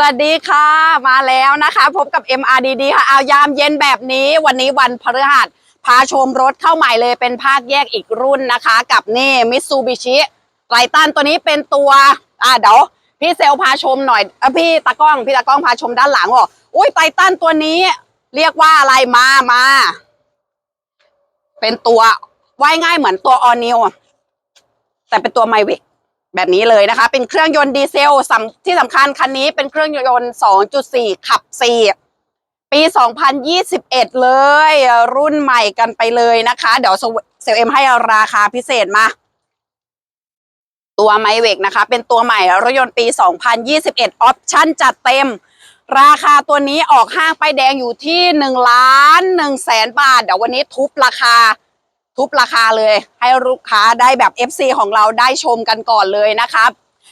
สวัสดีค่ะมาแล้วนะคะ พบกับ MRDD ค่ะเอายามเย็นแบบนี้วันนี้วันพฤหัสพาชมรถเข้าใหม่เลยเป็นภาคแยกอีกรุ่นนะคะ กับนี่มิตซูบิชิไ i ตันตัวนี้เป็นตัวอ่าเดี๋ยวพี่เซลพาชมหน่อยอพี่ตากล้องพี่ตากล้องพาชมด้านหลังบอกอุ้ยไ i ตันตัวนี้ เรียกว่าอะไรมามาเป็นตัวว่ายง่ายเหมือนตัวออนิวแต่เป็นตัวไมวิก แบบนี้เลยนะคะ เป็นเครื่องยนต์ดีเซลที่สำคัญคันนี้เป็นเครื่องยนต์ 2.4 ขับ 4 ปี 2021 เลย รุ่นใหม่กันไปเลยนะคะ เดี๋ยวเซลเอ็มให้ราคาพิเศษมา ตัวไมเวกนะคะ เป็นตัวใหม่รถยนต์ปี 2021 ออปชั่นจัดเต็ม ราคาตัวนี้ออกห้างไปแดงอยู่ที่1ล้าน1แสนบาท เดี๋ยววันนี้ทุบราคา ทุบราคาเลย ให้ลูกค้าได้แบบ FC ของเราได้ชมกันก่อนเลยนะครับ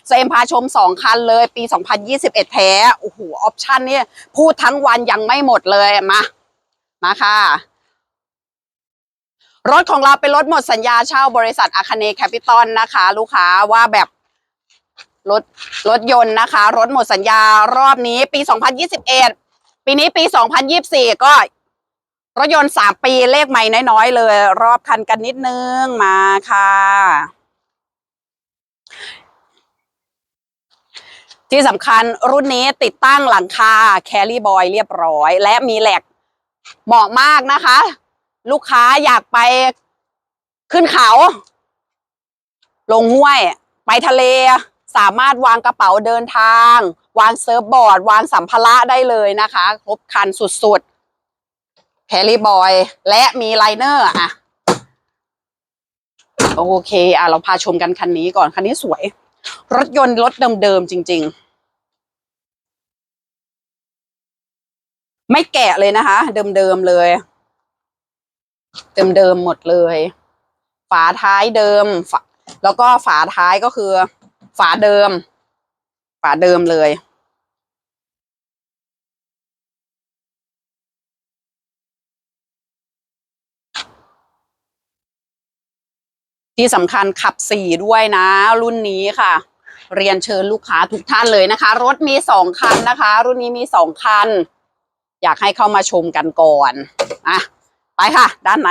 เซมพาชม 2 คันเลย ปี 2021 แท้โอ้โหออปชั่นนี่พูดทั้งวันยังไม่หมดเลยมา มาค่ะรถของเราเป็นรถหมดสัญญาเช่าบริษัทอาคเนแคปิตอลนะคะ ลูกค้าว่าแบบรถรถยนต์นะคะ รถหมดสัญญารอบนี้ปี 2021 ปีนี้ปี 2024 ก็ รถยนต์สามปีเลขใหม่น้อยๆเลย รอบคันกันนิดนึงมาค่ะ ที่สำคัญรุ่นนี้ติดตั้งหลังคาแคลรี่บอยเรียบร้อย และมีแหลกเหมาะมากนะคะ ลูกค้าอยากไปขึ้นเขา ลงห้วย ไปทะเล สามารถวางกระเป๋าเดินทาง วางเซิร์ฟบอร์ด วางสัมภาระได้เลยนะคะ ครบคันสุดๆ แครี่บอย และมีไลเนอร์อะ โอเค อะ เราพาชมกันคันนี้ก่อนคันนี้สวย รถยนต์รถเดิมๆจริง ๆ ไม่แกะเลยนะคะ เดิมๆเลย เดิมๆหมดเลย ฝาท้ายเดิมฝาแล้วก็ฝาท้ายก็คือ ฝาเดิม ฝาเดิมเลย ที่สำคัญขับสี่ด้วยนะ รุ่นนี้ค่ะ เรียนเชิญลูกค้าทุกท่านเลยนะคะ รถมีสองคันนะคะ รุ่นนี้มีสองคัน อยากให้เข้ามาชมกันก่อนอะไปค่ะ ด้านใน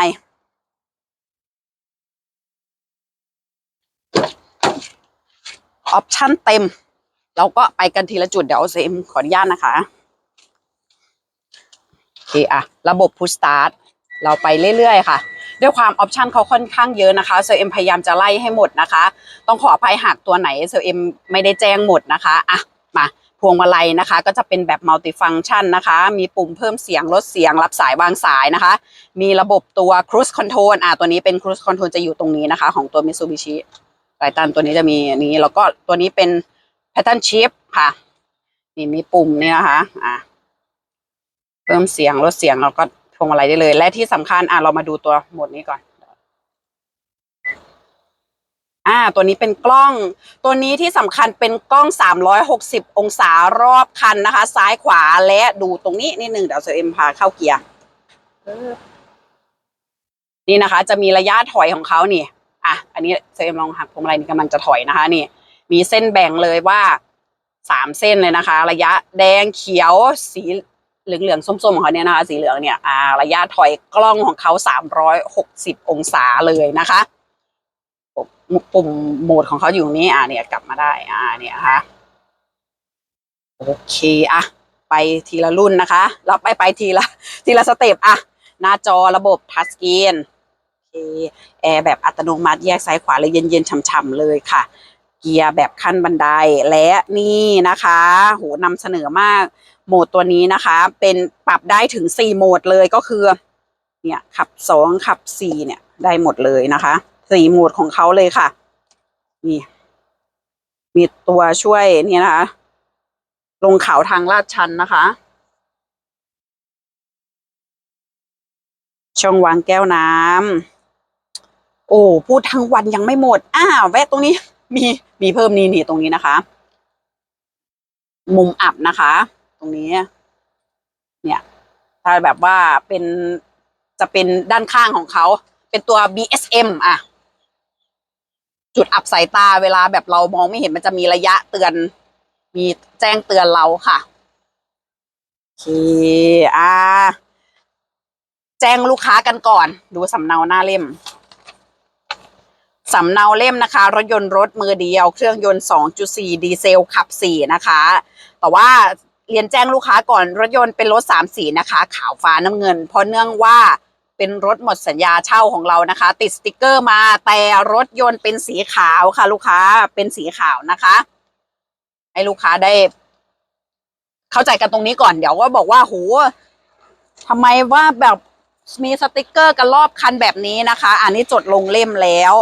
ออปชั่นเต็ม เราก็ไปกันทีละจุดเดี๋ยวเซมขออนุญาตนะคะโอเคอะระบบพุชสตาร์ทเราไปเรื่อยๆค่ะ ด้วยความออปชันเขาค่อนข้างเยอะนะคะเซลเอ็มพยายามจะไล่ให้หมดนะคะ ต้องขออภัยหากตัวไหนเซลเอ็มไม่ได้แจ้งหมดนะคะอะมาพวงมาลัยนะคะ ก็จะเป็นแบบมัลติฟังชันนะคะ มีปุ่มเพิ่มเสียงลดเสียงรับสายวางสายนะคะ มีระบบตัว Cruise Control อะตัวนี้เป็น Cruise Control จะอยู่ตรงนี้นะคะ ของตัว Mitsubishi ไ i ตันตัวนี้จะมีอันนี้แล้วก็ตัวนี้เป็น Pattern Shift ค่ะนี่มีปุ่มนี่นะคะอะเพิ่มเสียงลดเสียงแล้วก็ พวงมาลัยได้เลย และที่สำคัญอะเรามาดูตัวโหมดนี้ก่อน อ่า ตัวนี้เป็นกล้อง ตัวนี้ที่สำคัญเป็นกล้อง 360 องศารอบคันนะคะ ซ้ายขวาและดูตรงนี้นิดนึงเดี๋ยวเซเอ็มพาเข้าเกียร์นี่นะคะ จะมีระยะถอยของเขานี่อะอันนี้เซเอ็มลองหักพวงมาลัยนี่กำลังจะถอยนะคะ นี่ มีเส้นแบ่งเลยว่าสามเส้นเลยนะคะ ระยะแดงเขียวสี เหลืองๆส้มๆของเขาเนี่ยนะคะสีเหลืองเนี่ยอ่าระยะถอยกล้องของเขา 360 องศาเลยนะคะปุ่มโหมดของเขาอยู่นี้อ่าเนี่ยกลับมาได้อ่าเนี่ยค่ะโอเคอะไปทีละรุ่นนะคะแล้วไปไปทีละทีละสเต็ปอะหน้าจอระบบทัชสกรีนโอเคแอร์แบบอัตโนมัติแยกซ้ายขวาเลยเย็นๆฉ่ำๆเลยค่ะ เกียร์แบบขั้นบันไดและนี่นะคะโหนำเสนอมากโหมดตัวนี้นะคะ เป็นปรับได้ถึงสี่โหมดเลยก็คือ เนี่ยขับสองขับสี่เนี่ยได้หมดเลยนะคะสี่โหมดของเขาเลยค่ะ นี่ มีตัวช่วยนี่นะคะ ลงเขาทางลาดชันนะคะ ช่องวางแก้วน้ำโอ้พูดทั้งวันยังไม่หมด อ้าวแวะตรงนี้ มีมีเพิ่มนี่นี่ตรงนี้นะคะ มุมอับนะคะ ตรงนี้ เนี่ย ถ้าแบบว่าเป็นจะเป็นด้านข้างของเขา เป็นตัว BSM อะ จุดอับสายตาเวลาแบบเรามองไม่เห็นมันจะมีระยะเตือน มีแจ้งเตือนเราค่ะโอเคอ่าแจ้งลูกค้ากันก่อน ดูสำเนาหน้าเล่ม สำเนาเล่มนะคะ รถยนต์รถมือเดียว เครื่องยนต์ 2.4 ดีเซลขับ 4 นะคะ แต่ว่าเรียนแจ้งลูกค้าก่อนรถยนต์เป็นรถ3สีนะคะ ขาวฟ้าน้ำเงิน เพราะเนื่องว่าเป็นรถหมดสัญญาเช่าของเรานะคะ ติดสติกเกอร์มาแต่รถยนต์เป็นสีขาวค่ะ ลูกค้าเป็นสีขาวนะคะ ให้ลูกค้าได้ เข้าใจกันตรงนี้ก่อนเดี๋ยวก็บอกว่าโหทำไมว่าแบบมีสติกเกอร์กันรอบคันแบบนี้นะคะ อันนี้จดลงเล่มแล้ว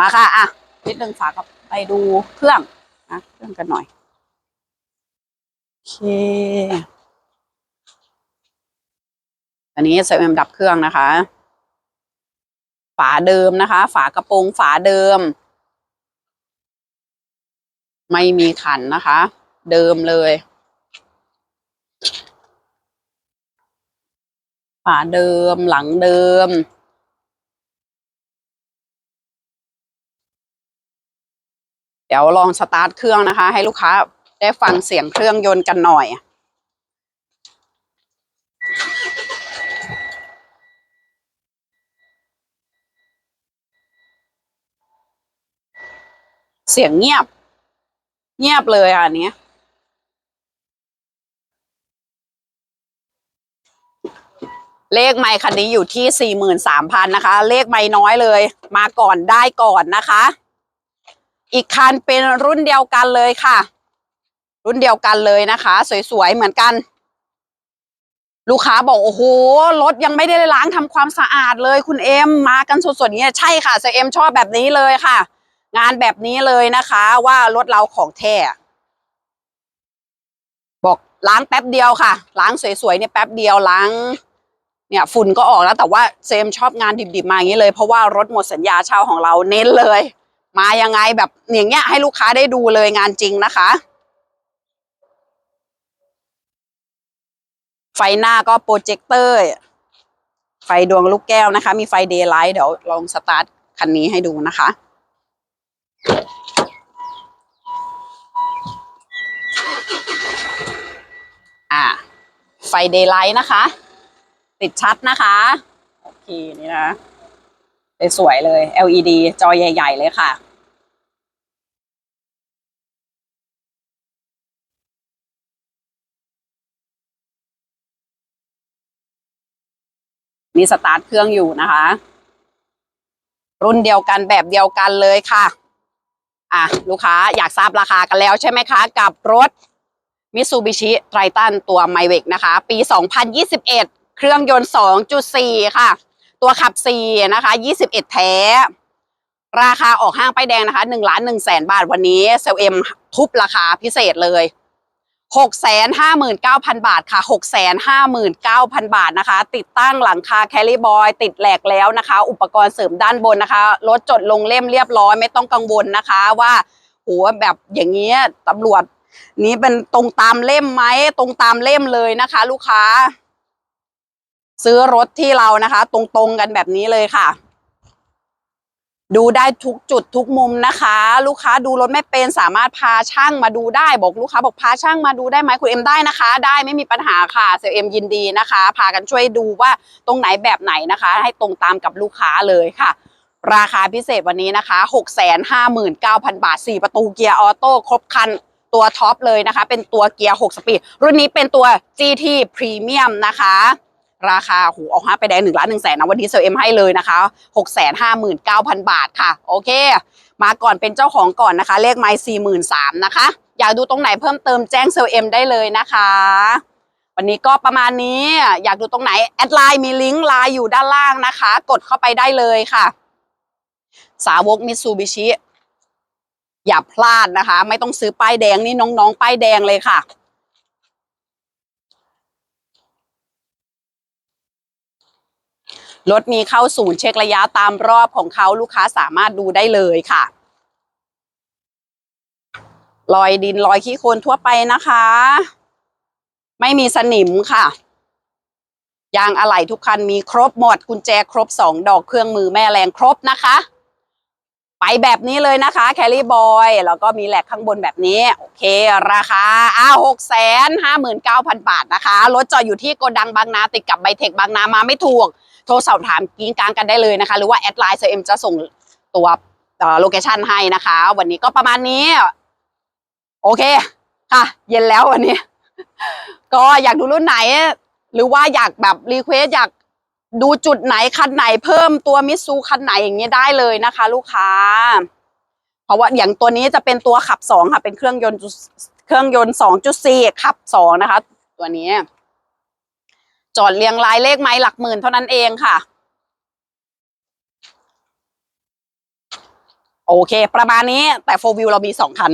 มาค่ะ อะนิดนึงฝากไปดูเครื่องนะเครื่องกันหน่อย โอเค อันนี้เซมดับเครื่องนะคะ ฝาเดิมนะคะ ฝากระโปรงฝาเดิม ไม่มีขันนะคะ เดิมเลย ฝาเดิมหลังเดิม เดี๋ยวลองสตาร์ทเครื่องนะคะ ให้ลูกค้าได้ฟังเสียงเครื่องยนต์กันหน่อยเสียงเงียบ เงียบเลยอะอันเนี้ยเลขไม่คันนี้อยู่ที่สี่หมื่นสามพันนะคะ เลขไม่น้อยเลย มาก่อนได้ก่อนนะคะ อีกคันเป็นรุ่นเดียวกันเลยค่ะ รุ่นเดียวกันเลยนะคะ สวยๆเหมือนกัน ลูกค้าบอกโอ้โหรถยังไม่ได้ล้างทำความสะอาดเลยคุณเอ็มมากันสดๆอย่างเงี้ยใช่ค่ะเซเอ็มชอบแบบนี้เลยค่ะ งานแบบนี้เลยนะคะ ว่ารถเราของแท้บอกล้างแป๊บเดียวค่ะ ล้างสวยๆเนี่ยแป๊บเดียวล้างเนี่ยฝุ่นก็ออกแล้วแต่ว่าเซมชอบงานดิบๆมาอย่างนี้เลย เพราะว่ารถหมดสัญญาเช่าของเราเน้นเลย มายังไงแบบอย่างเงี้ยให้ลูกค้าได้ดูเลยงานจริงนะคะ ไฟหน้าก็โปรเจคเตอร์ ไฟดวงลูกแก้วนะคะ มีไฟเดย์ไลท์เดี๋ยวลองสตาร์ทคันนี้ให้ดูนะคะอ่าไฟเดย์ไลท์นะคะ ติดชัดนะคะ โอเค นี่นะ สวยๆเลย LED จอใหญ่ ๆ เลยค่ะนี่สตาร์ทเครื่องอยู่นะคะ รุ่นเดียวกันแบบเดียวกันเลยค่ะ อะ ลูกค้าอยากทราบราคากันแล้วใช่ไหมคะ กับรถ Mitsubishi Triton ตัว m y v e c นะคะ ปี 2021 เครื่องยนต์ 2.4 ค่ะ ตัวขับ4นะคะ21แท้ ราคาออกห้างป้ายแดงนะคะ1ล้าน1แสนบาทวันนี้เซลเอ็มทุบราคาพิเศษเลย659,000บาทค่ะ659,000บาทนะคะ ติดตั้งหลังคาแคลิบอยติดแหลกแล้วนะคะ อุปกรณ์เสริมด้านบนนะคะรถจดลงเล่มเรียบร้อยไม่ต้องกังวลนะคะว่าโหแบบอย่างเงี้ยตำรวจนี้เป็นตรงตามเล่มไหมตรงตามเล่มเลยนะคะ ลูกค้า ซื้อรถที่เรานะคะ ตรงๆกันแบบนี้เลยค่ะ ดูได้ทุกจุดทุกมุมนะคะ ลูกค้าดูรถไม่เป็นสามารถพาช่างมาดูได้บอกลูกค้าบอกพาช่างมาดูได้ไหมคุณเอ็มได้นะคะ ได้ไม่มีปัญหาค่ะเซลเอ็มยินดีนะคะ พากันช่วยดูว่าตรงไหนแบบไหนนะคะ ให้ตรงตามกับลูกค้าเลยค่ะราคาพิเศษวันนี้นะคะ 659,000 บาท 4 ประตูเกียร์ออโต้ครบคันตัวท็อปเลยนะคะ เป็นตัวเกียร์ 6 สปีด รุ่นนี้เป็นตัว GT Premium นะคะ ราคาหูเอาห้าไปแดงหนึ่งล้านหนึ่งแสนนะวันนี้เซลเอ็มให้เลยนะคะหกแสนห้าหมื่นเก้าพันบาทค่ะ โอเค มาก่อนเป็นเจ้าของก่อนนะคะ เลขไม้สี่หมื่นสามนะคะ อยากดูตรงไหนเพิ่มเติมแจ้งเซลเอ็มได้เลยนะคะ วันนี้ก็ประมาณนี้อยากดูตรงไหน แอดไลน์มีลิงก์ไลน์อยู่ด้านล่างนะคะ กดเข้าไปได้เลยค่ะ สาวกมิซูบิชิอย่าพลาดนะคะ ไม่ต้องซื้อป้ายแดงนี่น้องๆป้ายแดงเลยค่ะ รถมีเข้าศูนย์เช็คระยะตามรอบของเขาลูกค้าสามารถดูได้เลยค่ะรอยดินรอยขี้โคลนทั่วไปนะคะ ไม่มีสนิมค่ะ ยางอะไหล่ทุกคันมีครบหมด กุญแจครบสองดอกเครื่องมือแม่แรงครบนะคะ ไปแบบนี้เลยนะคะ แคลรี่บอยแล้วก็มีแหลกข้างบนแบบนี้ โอเค ราคาอ้าวหกแสนห้าหมื่นเก้าพันบาทนะคะ รถจอดอยู่ที่โกดังบางนาติดกับไบเทคบางนามาไม่ถูก โทรสอบถามกิงกลางกันได้เลยนะคะ หรือว่าแอดไลน์เซเอ็มจะส่งตัวโลเคชันให้นะคะ วันนี้ก็ประมาณนี้ โอเคค่ะ เย็นแล้ววันนี้ ก็อยากดูรุ่นไหน หรือว่าอยากแบบรีเควสอยากดูจุดไหนคันไหนเพิ่มตัวมิซูคันไหนอย่างเงี้ยได้เลยนะคะ ลูกค้า เพราะว่าอย่างตัวนี้จะเป็นตัวขับสองค่ะ เป็นเครื่องยนต์เครื่องยนต์สองจุดสี่ขับสองนะคะ ตัวนี้ จอดเรียงรายเลขไม้หลักหมื่นเท่านั้นเองค่ะ โอเค ประมาณนี้แต่โฟวิวเรามีสองคัน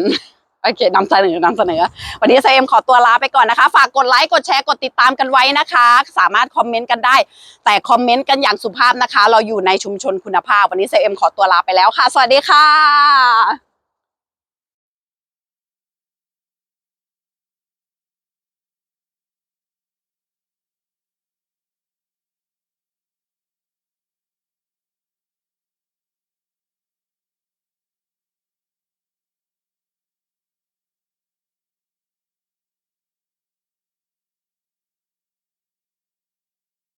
โอเคนำเสนอนำเสนอ วันนี้เซมขอตัวลาไปก่อนนะคะ ฝากกดไลค์ กดแชร์ กดติดตามกันไว้นะคะ สามารถคอมเมนต์กันได้ แต่คอมเมนต์กันอย่างสุภาพนะคะ เราอยู่ในชุมชนคุณภาพ วันนี้เซมขอตัวลาไปแล้วค่ะ สวัสดีค่ะ